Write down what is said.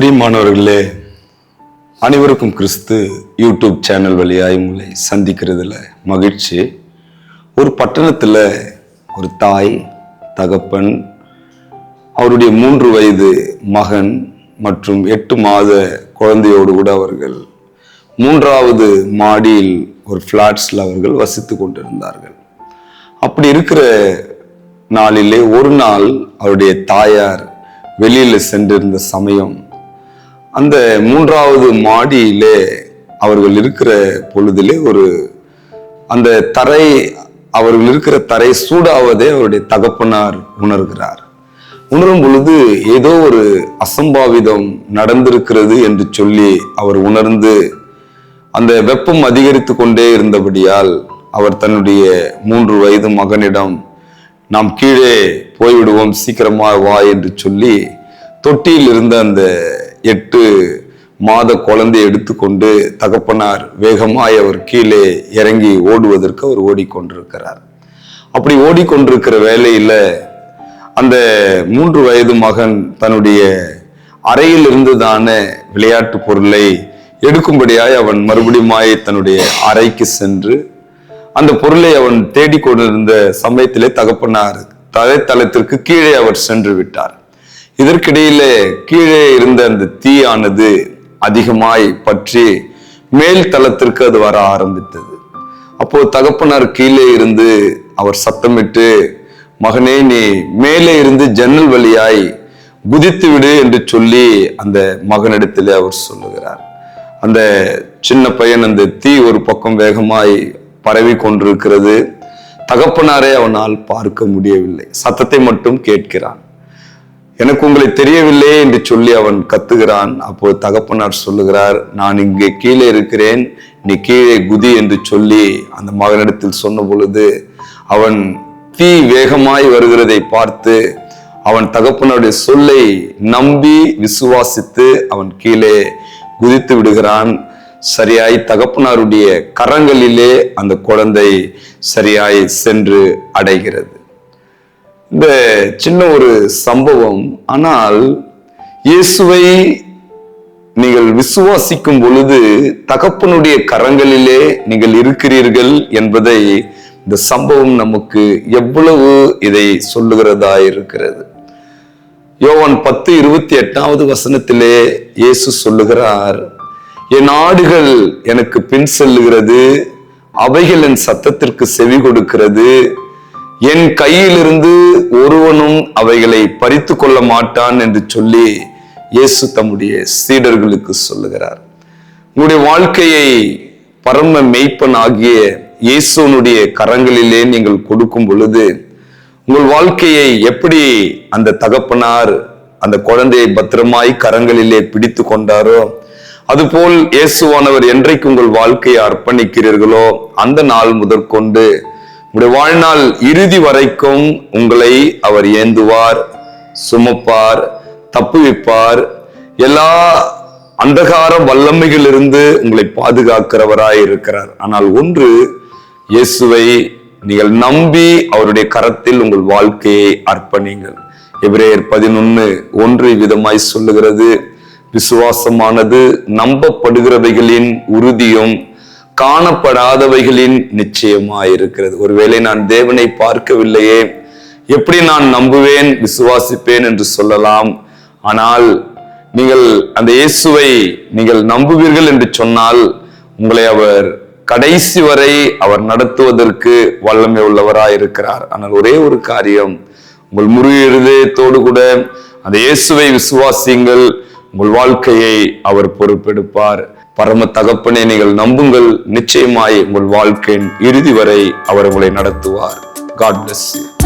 பிரியமானவர்களே அனைவருக்கும் கிறிஸ்து YouTube channel வழியாய் உங்களை சந்திக்கிறதுல மகிழ்ச்சி. ஒரு பட்டணத்தில் ஒரு தாய் தகப்பன் அவருடைய மூன்று வயது மகன் மற்றும் எட்டு மாத குழந்தையோடு கூட அவர்கள் மூன்றாவது மாடியில் ஒரு ஃப்ளாட்ஸில் அவர்கள் வசித்து கொண்டிருந்தார்கள். அப்படி இருக்கிற நாளிலே ஒரு நாள் அவருடைய தாயார் வெளியில் சென்றிருந்த சமயம் அந்த மூன்றாவது மாடியிலே அவர்கள் இருக்கிற பொழுதிலே ஒரு அந்த தரை அவர்கள் இருக்கிற தரை சூடாவதே அவருடைய தகப்பனார் உணர்கிறார். உணரும் பொழுது ஏதோ ஒரு அசம்பாவிதம் நடந்திருக்கிறது என்று சொல்லி அவர் உணர்ந்து அந்த வெப்பம் அதிகரித்து கொண்டே இருந்தபடியால் அவர் தன்னுடைய மூன்று வயது மகனிடம் நாம் கீழே போய்விடுவோம் சீக்கிரமா வா என்று சொல்லி தொட்டியில் இருந்த அந்த எட்டு மாத குழந்தையை எடுத்துக்கொண்டு தகப்பனார் வேகமாய் அவர் கீழே இறங்கி ஓடுவதற்கு அவர் ஓடிக்கொண்டிருக்கிறார். அப்படி ஓடிக்கொண்டிருக்கிற வேலையில் அந்த மூன்று வயது மகன் தன்னுடைய அறையில் இருந்துதான விளையாட்டு பொருளை எடுக்கும்படியாய் அவன் மறுபடியுமாய் தன்னுடைய அறைக்கு சென்று அந்த பொருளை அவன் தேடிக்கொண்டிருந்த சமயத்திலே தகப்பனார் தலைத்தளத்திற்கு கீழே அவர் சென்று விட்டார். இதற்கிடையிலே கீழே இருந்த அந்த தீயானது அதிகமாய் பற்றி மேல் தளத்திற்கு அது வர ஆரம்பித்தது. அப்போ தகப்பனார் கீழே இருந்து அவர் சத்தமிட்டு மகனே நீ மேலே இருந்து ஜன்னல் வழியாய் குதித்து விடு என்று சொல்லி அந்த மகனிடத்திலே அவர் சொல்லுகிறார். அந்த சின்ன பையன் அந்த தீ ஒரு பக்கம் வேகமாய் பரவி கொண்டிருக்கிறது. தகப்பனாரே அவனால் பார்க்க முடியவில்லை. சத்தத்தை மட்டும் கேட்கிறான். எனக்கு உங்களை தெரியவில்லையே என்று சொல்லி அவன் கத்துகிறான். அப்போது தகப்பனார் சொல்லுகிறார் நான் இங்கே கீழே இருக்கிறேன் நீ கீழே குதி என்று சொல்லி அந்த மகனிடத்தில் சொன்ன பொழுது அவன் தீ வேகமாய் வருகிறதை பார்த்து அவன் தகப்பனுடைய சொல்லை நம்பி விசுவாசித்து அவன் கீழே குதித்து விடுகிறான். சரியாய் தகப்பனாருடைய கரங்களிலே அந்த குழந்தை சரியாய் சென்று அடைகிறது. இந்த சின்ன ஒரு சம்பவம். ஆனால் இயேசுவை நீங்கள் விசுவாசிக்கும் பொழுது தகப்பனுடைய கரங்களிலே நீங்கள் இருக்கிறீர்கள் என்பதை இந்த சம்பவம் நமக்கு எவ்வளவு இதை சொல்லுகிறதா இருக்கிறது. யோவன் பத்து இருபத்தி எட்டாவது வசனத்திலே இயேசு சொல்லுகிறார் என் ஆடுகள் எனக்கு பின் செல்லுகிறது அவைகள் என் சத்தத்திற்கு செவி கொடுக்கிறது என் கையிலிருந்து ஒருவனும் அவைகளை பறித்து கொள்ள மாட்டான் என்று சொல்லி இயேசு தம்முடைய சீடர்களுக்கு சொல்லுகிறார். உங்களுடைய வாழ்க்கையை பரம மெய்ப்பன் ஆகிய இயேசுனுடைய கரங்களிலே நீங்கள் கொடுக்கும் பொழுது உங்கள் வாழ்க்கையை எப்படி அந்த தகப்பனார் அந்த குழந்தையை பத்திரமாய் கரங்களிலே பிடித்து கொண்டாரோ அதுபோல் இயேசுவானவர் என்றைக்கு உங்கள் வாழ்க்கையை அர்ப்பணிக்கிறீர்களோ அந்த நாள் முதற்கொண்டு உங்களுடைய வாழ்நாள் இறுதி வரைக்கும் உங்களை அவர் ஏந்துவார் சுமப்பார் தப்புவிப்பார். எல்லா அந்தகார வல்லமைகளிலிருந்து உங்களை பாதுகாக்கிறவராய் இருக்கிறார். ஆனால் ஒன்று இயேசுவை நீங்கள் நம்பி அவருடைய கரத்தில் உங்கள் வாழ்க்கையை அர்ப்பணிங்கள் எபிரேயர் பதினொன்னு ஒன்று விதமாய் சொல்லுகிறது. விசுவாசமானது நம்பப்படுகிறவைகளின் உறுதியும் காணப்படாதவைகளின் நிச்சயமாயிருக்கிறது. ஒருவேளை நான் தேவனை பார்க்கவில்லையே எப்படி நான் நம்புவேன் விசுவாசிப்பேன் என்று சொல்லலாம். ஆனால் நீங்கள் அந்த இயேசுவை நீங்கள் நம்புவீர்கள் என்று சொன்னால் உங்களை அவர் கடைசி வரை அவர் நடத்துவதற்கு வல்லமை உள்ளவராய் இருக்கிறார் ஆனால் ஒரே ஒரு காரியம் உங்கள் முழு இருதயத்தோடு கூட அந்த இயேசுவை விசுவாசியுங்கள் உங்கள் வாழ்க்கையை அவர் பொறுப்பெடுப்பார். பரம தகப்பனை நீங்கள் நம்புங்கள். நிச்சயமாய் உங்கள் வாழ்க்கையின் இறுதி வரை அவர் உங்களை நடத்துவார். God bless you